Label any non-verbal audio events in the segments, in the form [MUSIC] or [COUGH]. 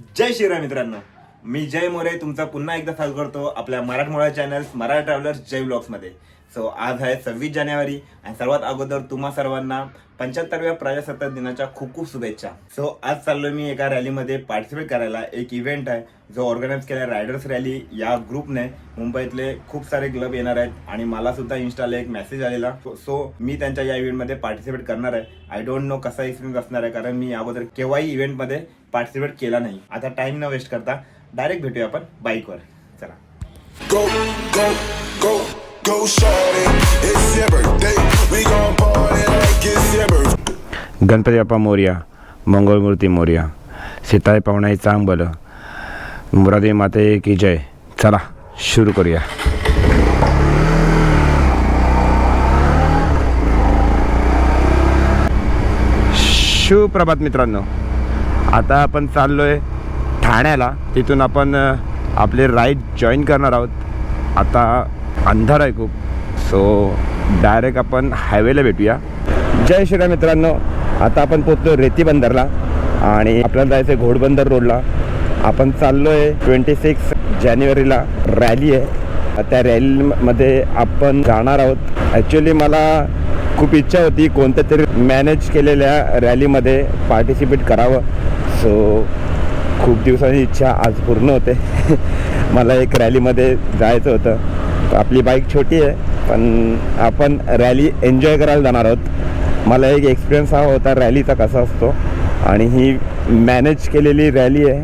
जय श्रीराम मित्रांनो. मी जय मोरे तुमचा पुन्हा एकदा स्वागत करतो आपल्या मराठमोळा चॅनल मराठा ट्रॅव्हलर्स जय ब्लॉग्समध्ये सो आज आहे सव्वीस जानेवारी आणि सर्वात अगोदर तुम्हा सर्वांना पंच्याहत्तरव्या प्रजासत्ताक दिनाच्या खूप खूप शुभेच्छा. सो आज चाललो मी एका रॅलीमध्ये पार्टिसिपेट करायला. एक इव्हेंट आहे जो ऑर्गनाईज केला रायडर्स रॅली या ग्रुपने मुंबईतले खूप सारे क्लब येणार आहेत आणि मला सुद्धा इन्स्टाला एक मेसेज आलेला. सो मी त्यांच्या या इव्हेंटमध्ये पार्टिसिपेट करणार आहे. आय डोंट नो कसा एक्सपिरियन्स असणार आहे कारण मी अगोदर केव्हाही इव्हेंटमध्ये पार्टिसिपेट केला नाही. आता टाइम न वेस्ट करता डायरेक्ट भेटूया आपण बाईकवर चला. Go, go, go, go, shorty. It's your birthday. Ganpati Bappa Morya Mangalmurti Morya सीताई पाहुणाई चांगलं मुरादे माते की जय. चला सुरू करूया. सुप्रभात मित्रांनो. आता आपण चाललोय ठाण्याला. तिथून आपण आपले राईड जॉईन करणार आहोत. आता अंधार आहे खूप. सो डायरेक्ट आपण हायवेला भेटूया. जय श्रीराम मित्रांनो. आता आपण पोचलो रेती बंदरला आणि आपल्याला जायचं आहे घोडबंदर रोडला. आपण चाललो आहे ट्वेंटी सिक्स जानेवारीला रॅली आहे. त्या रॅलीमध्ये आपण जाणार आहोत. ॲक्च्युली मला खूप इच्छा होती कोणत्या तरी मॅनेज केलेल्या रॅलीमध्ये पार्टिसिपेट करावं. सो खूप दिवसांची इच्छा आज पूर्ण होते. [LAUGHS] मला एक रॅलीमध्ये जायचं होतं. आपली बाईक छोटी आहे पण आपण रॅली एन्जॉय करायला जाणार आहोत. मला एक एक्सपिरियन्स हा होता रॅलीचा कसा असतो. आणि ही मॅनेज केलेली रॅली आहे.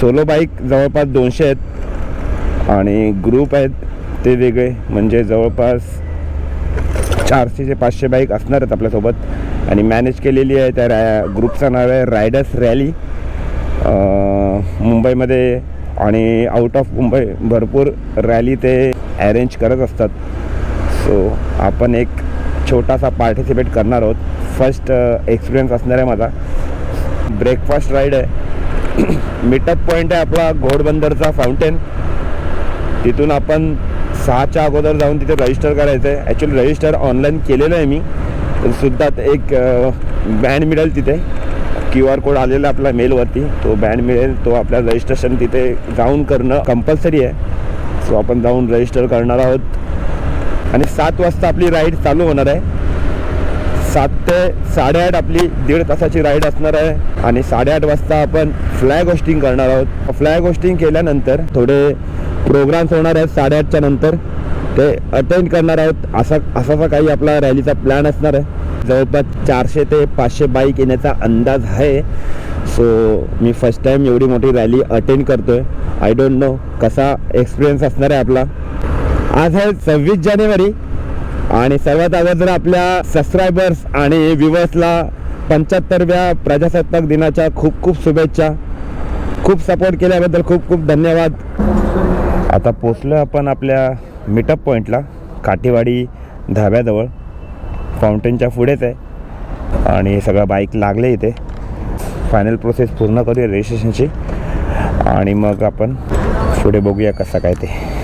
सोलो बाईक जवळपास दोनशे आहेत. आणि ग्रुप आहेत ते वेगळे. म्हणजे जवळपास चारशे ते पाचशे बाईक असणार आहेत आपल्यासोबत. आणि मॅनेज केलेली आहे त्या रॅ ग्रुपचं नाव आहे रायडर्स रॅली मुंबईमध्ये आणि आउट ऑफ मुंबई भरपूर रॅली ते अरेंज करत असतात. सो आपण एक छोटासा पार्टिसिपेट करणार आहोत. फर्स्ट एक्सपिरियन्स uh, असणार आहे माझा. ब्रेकफास्ट राईड आहे. [CLEARS THROAT] मीटअप पॉईंट आहे आपला घोडबंदरचा फाउंटेन तिथून आपण सहाच्या अगोदर जाऊन तिथे रजिस्टर करायचं आहे ॲक्च्युली रजिस्टर ऑनलाईन केलेलं आहे मी. सुद्धा एक uh, बँड मिळेल तिथे. क्यू आर कोड आलेला आपला आपल्या मेलवरती तो बँड मिळेल. तो आपल्या रजिस्ट्रेशन तिथे जाऊन करणं कंपल्सरी आहे. सो आपण जाऊन रजिस्टर करणार आहोत. आणि सात वाजता आपली राईड चालू होणार आहे. सात ते साडेआठ आपली दीड तासाची राईड असणार आहे. आणि साडेआठ वाजता आपण फ्लॅग होस्टिंग करणार आहोत. फ्लॅग होस्टिंग केल्यानंतर थोडे प्रोग्राम्स होणार आहेत साडेआठच्या नंतर. ते अटेंड करणार आहोत. असा असाचा काही आपला रॅलीचा प्लॅन असणार आहे. जवळपास चारशे ते पाचशे बाईक येण्याचा अंदाज आहे. सो मी फर्स्ट टाईम एवढी मोठी रॅली अटेंड करतोय. आय डोंट नो कसा एक्सपिरियन्स असणार आहे आपला. आज आहे सव्वीस जानेवारी आणि सर्वात अगोदर आपल्या सबस्क्रायबर्स आणि व्ह्युअर्सला पंच्याहत्तरव्या प्रजासत्ताक दिनाच्या खूप खूप शुभेच्छा. खूप सपोर्ट केल्याबद्दल खूप खूप धन्यवाद. आता पोचलो आपण आपल्या मिटअप पॉईंटला काठीवाडी धाब्याजवळ. फाउंटेनच्या पुढेच आहे. आणि सगळं बाईक लागले इथे. फायनल प्रोसेस पूर्ण करूया रजिस्ट्रेशनची आणि मग आपण पुढे बघूया कसं काय ते.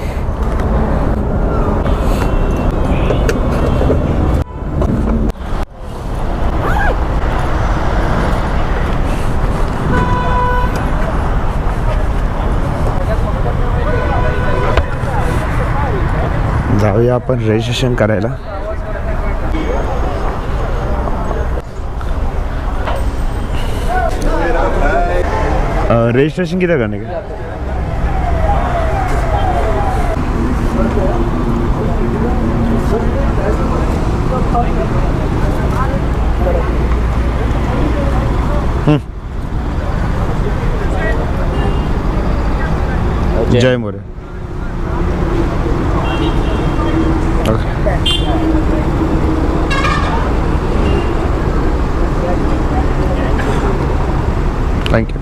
जाऊया आपण रजिस्ट्रेशन करायला. रजिस्ट्रेशन किती करणे का Jay More. Thank you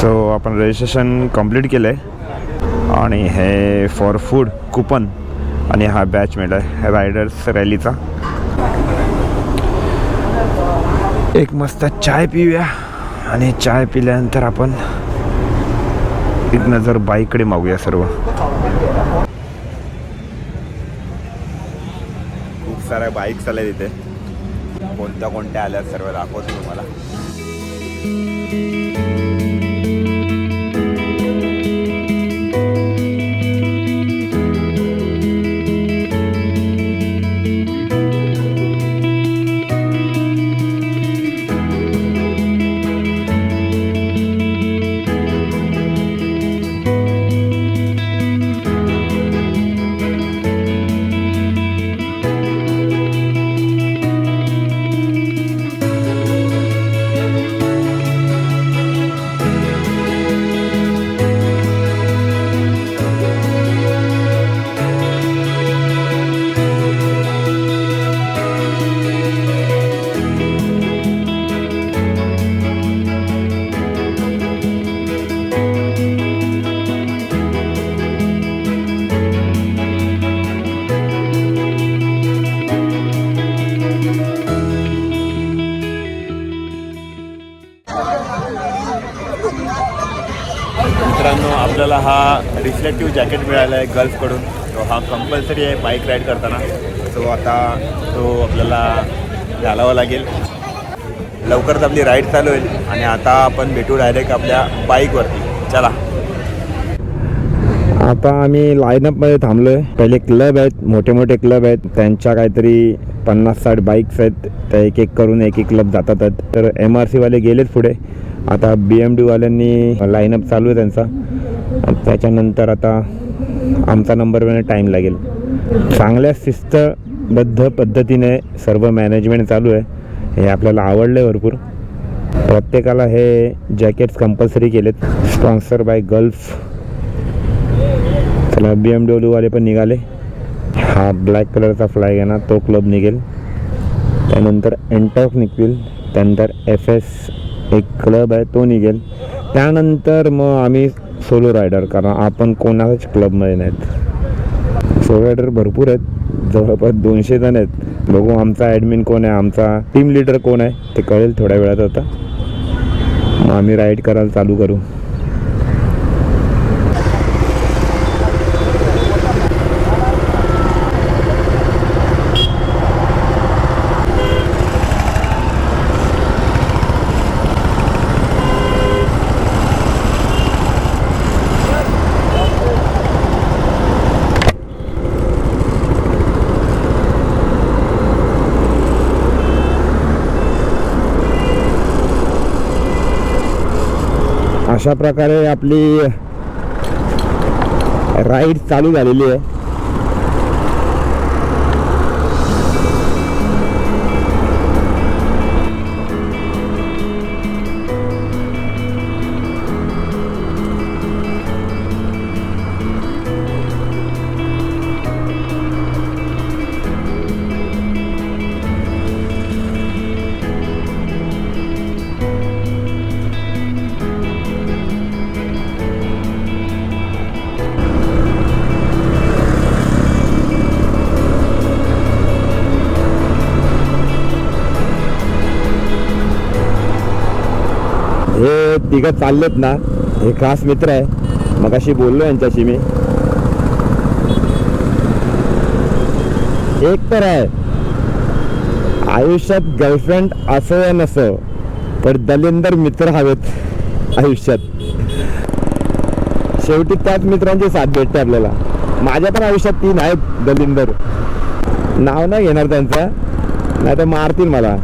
so आपण रजिस्ट्रेशन कंप्लीट केलं आहे आणि हे फॉर फूड कुपन आणि हा बॅच मिळाला आहे. रायडर्स रॅलीचा एक मस्त चाय पिऊया. आणि चाय पिल्यानंतर आपण एक नजर बाईकडे मागूया सर्व. खूप साऱ्या बाईक्स आल्या तिथे कोणत्या कोणत्या आल्या सर्व दाखवतो तुम्हाला. रिफ्लेक्टिव्ह जॅकेट मिळालं आहे गर्ल्सकडून तो हा कंपल्सरी आहे बाईक राईड करताना. सो आता तो आपल्याला घालावा लागेल. लवकरच आपली राईड चालू होईल आणि आता आपण भेटू डायरेक्ट आपल्या बाईकवरती चला. आता आम्ही लाईनअपमध्ये थांबलो आहे पहिले क्लब आहेत मोठे मोठे क्लब आहेत. त्यांच्या काहीतरी पन्नास साठ बाईक्स आहेत. त्या एक एक करून एक एक क्लब जातात आहेत. तर एम आर सीवाले गेलेच पुढे. आता बी एम डीवाल्यांनी लाईनअप चालू आहे त्यांचा. त्याच्यानंतर आता आमचा नंबर येण्यास टाईम लागेल. चांगल्या शिस्तबद्ध पद्धतीने सर्व मॅनेजमेंट चालू आहे. हे आपल्याला आवडलं आहे भरपूर. प्रत्येकाला हे जॅकेट्स कंपल्सरी केलेत. स्पॉन्सर बाय गल्फ चला बी एम डब्ल्यूवाले पण निघाले. हा ब्लॅक कलरचा फ्लॅग आहे ना तो क्लब निघेल. त्यानंतर एनटॉक निघतील. त्यानंतर एफ एस एक क्लब आहे तो निघेल. त्यानंतर मग आम्ही सोलो रायडर कारण आपण कोणाच क्लबमध्ये नाहीत. सोलो रायडर भरपूर आहेत. जवळपास दोनशे जण आहेत. बघू आमचा ॲडमिन कोण आहे आमचा टीम लीडर कोण आहे ते कळेल थोड्या वेळात आता. मग आम्ही राईड करायला चालू करू. अशा प्रकारे आपली राईड चालू झालेली आहे. हे तिघं चाललेत ना हे खास मित्र आहे. मग अशी बोललो यांच्याशी मी. एक तर आहे आयुष्यात गर्लफ्रेंड असो या नसो पण दलिंदर मित्र हवेत आयुष्यात. शेवटी त्याच मित्रांची साथ भेटते आपल्याला. माझ्या पण आयुष्यात तीन आहेत दलिंदर. नाव नाही घेणार त्यांचं नाही तर मारतील मला.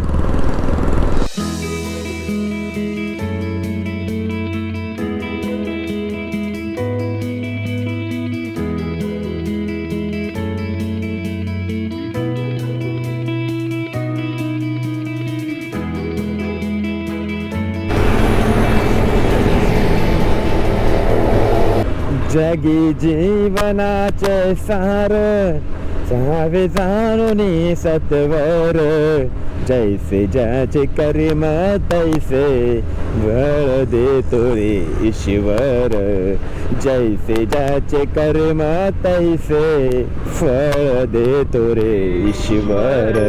जगी जीवनाचे सार चावे जाणून सत्वर. जैसे ज्याचे करीम तैसे वळ देतो रे ईश्वर. जैसे ज्याचे कर्म तैसे फळ देतो रे ईश्वर.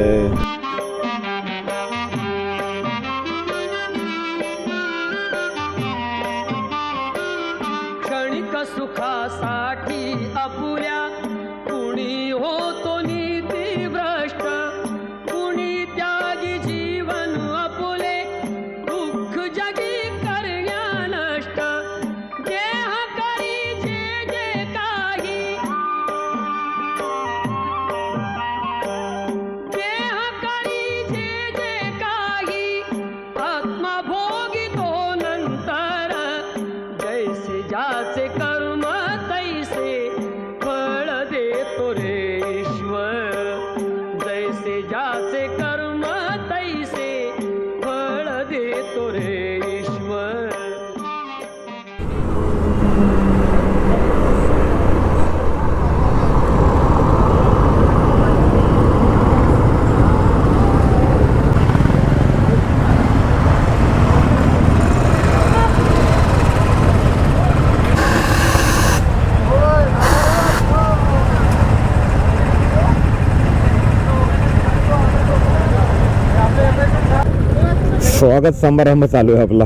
khasa स्वागत समारंभ चालू आहे आपला.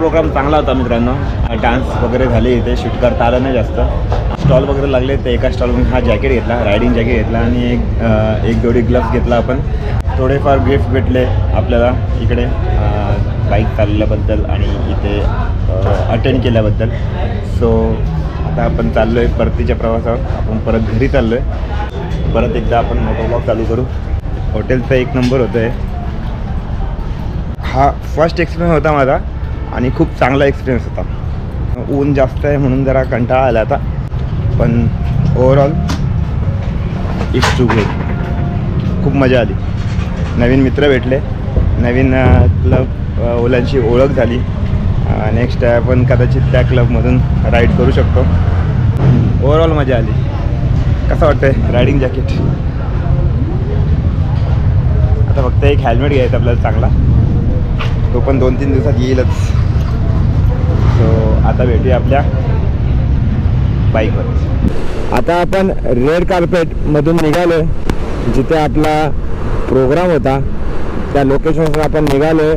प्रोग्राम चांगला होता मित्रांनो. डान्स वगैरे झाले इथे शूट करता आलं नाही जास्त. स्टॉल वगैरे लागले तर एका स्टॉलवरून हा जॅकेट घेतला रायडिंग जॅकेट घेतला आणि एक एक जोडी ग्लव्स घेतला आपण. थोडेफार गिफ्ट भेटले आपल्याला इकडे. बाईक चालवल्याबद्दल आणि इथे अटेंड केल्याबद्दल. सो आता आपण चाललो आहे परतीच्या प्रवासावर. आपण परत घरी चाललो आहे परत एकदा आपण मोटो चालू करू. हॉटेलचा एक नंबर होतं आहे हा फर्स्ट एक्सपिरियन्स होता माझा. आणि खूप चांगला एक्सपिरियन्स होता. ऊन जास्त आहे म्हणून जरा कंटाळा आला आता पण ओवरऑल इट्स टू गुड खूप मजा आली. नवीन मित्र भेटले. नवीन क्लब ओलांची ओळख झाली. नेक्स्ट आपण कदाचित त्या क्लबमधून राईड करू शकतो. ओवरऑल मजा आली. कसं वाटतंय रायडिंग जॅकेट आता फक्त एक हेल्मेट घ्यायचा आपल्याला चांगला. तो पण दोन तीन दिवसात येईलच. आता भेटूया आपल्या बाईकवर. आता आपण रेड कार्पेटमधून निघालो. जिथे आपला प्रोग्राम होता. त्या लोकेशनवर आपण निघालो.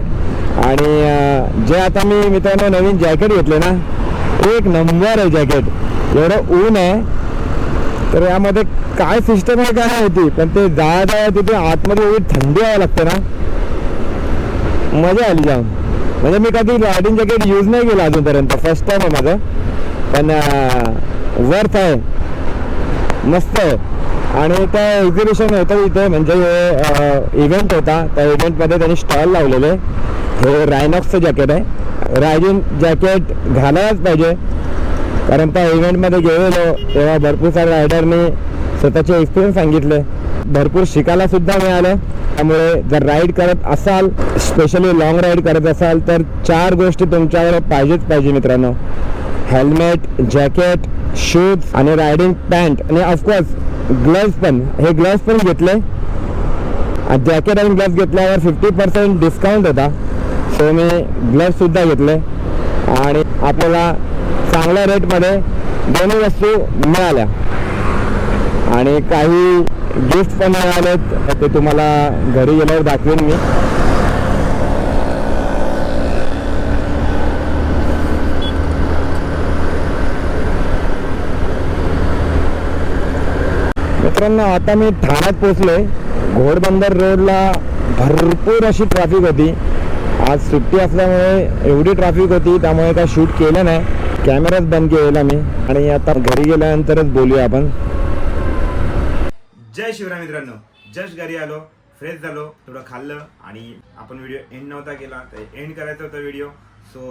आणि जे आता मी मित्रांनो नवीन जॅकेट घेतले ना एक नंबर आहे जॅकेट एवढं ऊन आहे. तर यामध्ये काय सिस्टम आहे काय होती पण ते जाळा जाळा तिथे आतमध्ये एवढी थंडी व्हावं लागते ना. मजा आली जाऊन. म्हणजे मी कधी रायडिंग जॅकेट यूज नाही केलं अजूनपर्यंत. फर्स्ट टाइम आहे माझं. पण वर्थ आहे. मस्त आहे. आणि त्या एक्झिबिशन होतं इथे. म्हणजे इव्हेंट होता. त्या इव्हेंटमध्ये त्यांनी स्टॉल लावलेले. हे रायनॉक्सचं जॅकेट आहे. रायडिंग जॅकेट घालायलाच पाहिजे. कारण त्या इव्हेंटमध्ये गेलेलो. तेव्हा भरपूर साऱ्या रायडरनी स्वतःचे एक्सपिरियन्स सांगितले. भरपूर शिकायला सुद्धा मिळालं. त्यामुळे जर राईड करत असाल स्पेशली लॉंग राईड करत असाल तर चार गोष्टी तुमच्यावर पाहिजेच पाहिजे मित्रांनो. हेल्मेट जॅकेट शूज आणि रायडिंग पॅन्ट आणि ऑफकोर्स ग्लव्स पण. हे ग्लव्स पण घेतले. जॅकेट आणि ग्लव्स घेतल्यावर फिफ्टी पर्सेंट डिस्काउंट होता. सो मी ग्लव्स सुद्धा घेतले. आणि आपल्याला चांगल्या रेटमध्ये दोन्ही वस्तू मिळाल्या. आणि काही गिफ्ट पण मिळालेत. ते तुम्हाला घरी गेल्यावर दाखवेन मी. मित्रांनो आता मी ठाण्यात पोचलोय घोडबंदर रोडला भरपूर अशी ट्रॅफिक होती. आज सुट्टी असल्यामुळे एवढी ट्रॅफिक होती त्यामुळे काय शूट केलं नाही. कॅमेराच बंद केलेला मी. आणि आता घरी गेल्यानंतरच बोलूया आपण. जय शिवराय मित्रांनो. जस्ट घरी आलो फ्रेश झालो थोडं खाल्लं आणि आपण व्हिडिओ एंड नव्हता केला तर एंड करायचा होता व्हिडिओ सो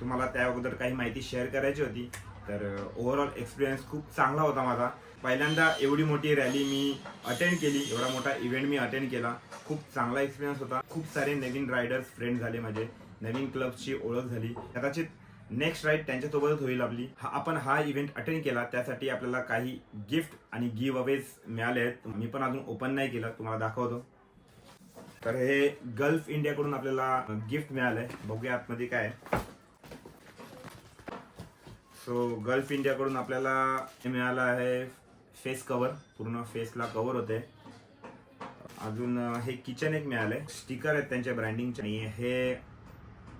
तुम्हाला त्या अगोदर काही माहिती शेअर करायची होती. तर uh, ओव्हरऑल एक्सपिरियन्स खूप चांगला होता माझा. पहिल्यांदा एवढी मोठी रॅली मी अटेंड केली एवढा मोठा इव्हेंट मी अटेंड केला. खूप चांगला एक्सपिरियन्स होता. खूप सारे नवीन रायडर्स फ्रेंड झाले माझे. नवीन क्लबची ओळख झाली. कदाचित नेक्स्ट राईड त्यांच्यासोबतच होईल आपली. हा आपण हा इव्हेंट अटेंड केला त्यासाठी आपल्याला काही गिफ्ट आणि गिव्ह अवेज मिळाले आहेत. मी पण अजून ओपन नाही केलं तुम्हाला दाखवतो. तर हे गल्फ इंडियाकडून आपल्याला गिफ्ट मिळालंय बघूया आतमध्ये काय सो गल्फ इंडियाकडून आपल्याला मिळालं आहे फेस कवर पूर्ण फेसला कवर होते. अजून हे किचन एक मिळालंय स्टिकर आहेत त्यांच्या ब्रँडिंगचे आणि हे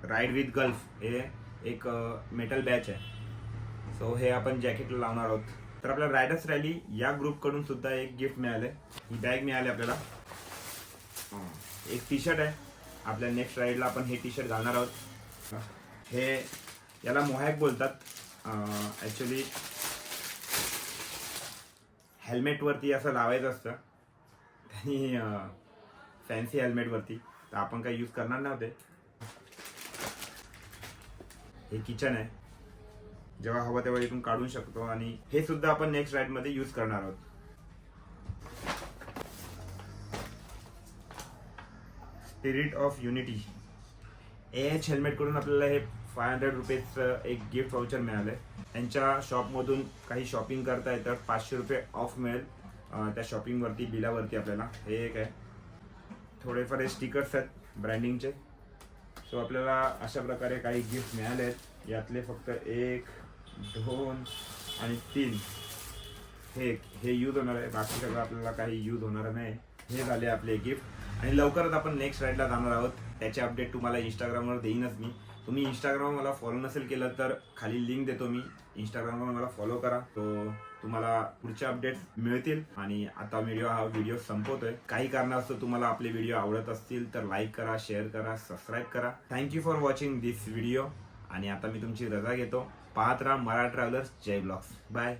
राईड विथ गल्फ हे एक मेटल बॅच आहे. सो हे आपण जॅकेटला लावणार आहोत. तर आपल्या रायडर्स रॅली या ग्रुपकडून सुद्धा एक गिफ्ट मिळाले ही बॅग मिळाली आपल्याला. एक टी शर्ट आहे. आपल्या नेक्स्ट राईडला आपण हे टी शर्ट घालणार आहोत. हे याला मोहॅक बोलतात. ॲक्च्युली हेल्मेटवरती असं लावायचं असतं. त्यांनी फॅन्सी हेल्मेटवरती तर आपण काही यूज करणार नव्हते. हे किचन आहे. जेव्हा हवं तेव्हा इथून काढू शकतो आणि हे सुद्धा आपण नेक्स्ट राईडमध्ये यूज करणार आहोत. Spirit of unity A H हेल्मेटकडून आपल्याला हे फाय हंड्रेड रुपीजचं एक गिफ्ट वाउचर मिळालं आहे त्यांच्या शॉपमधून काही शॉपिंग करता येतं पाचशे रुपये ऑफ मिळेल. त्या शॉपिंगवरती बिलावरती आपल्याला. हे एक आहे. थोडेफार हे स्टिकर्स आहेत ब्रँडिंगचे सो आपल्याला अशा प्रकारे काही गिफ्ट मिळाले आहेत यातले फक्त एक दोन आणि तीन. हे हे यूज होणार आहे. बाकी सगळं आपल्याला काही यूज होणार नाही. हे झाले आपले गिफ्ट आणि लवकरच आपण नेक्स्ट राईडला जाणार आहोत. त्याचे अपडेट तुम्हाला इंस्टाग्रामवर देईनच मी. तुम्ही इंस्टाग्राम मला फॉलो नसेल केलं तर खाली लिंक देतो मी. इंस्टाग्रामवर मला फॉलो करा. तो तुम्हाला पुढचे अपडेट्स मिळतील. आणि आता व्हिडिओ हा व्हिडिओ संपवतोय. काही कारणास्तव तुम्हाला आपले व्हिडिओ आवडत असतील तर लाईक करा शेअर करा सबस्क्राईब करा. Thank you for watching this video आणि आता मी तुमची रजा घेतो. पाहत राहा मरा ट्रॅव्हलर्स जय ब्लॉग्स. बाय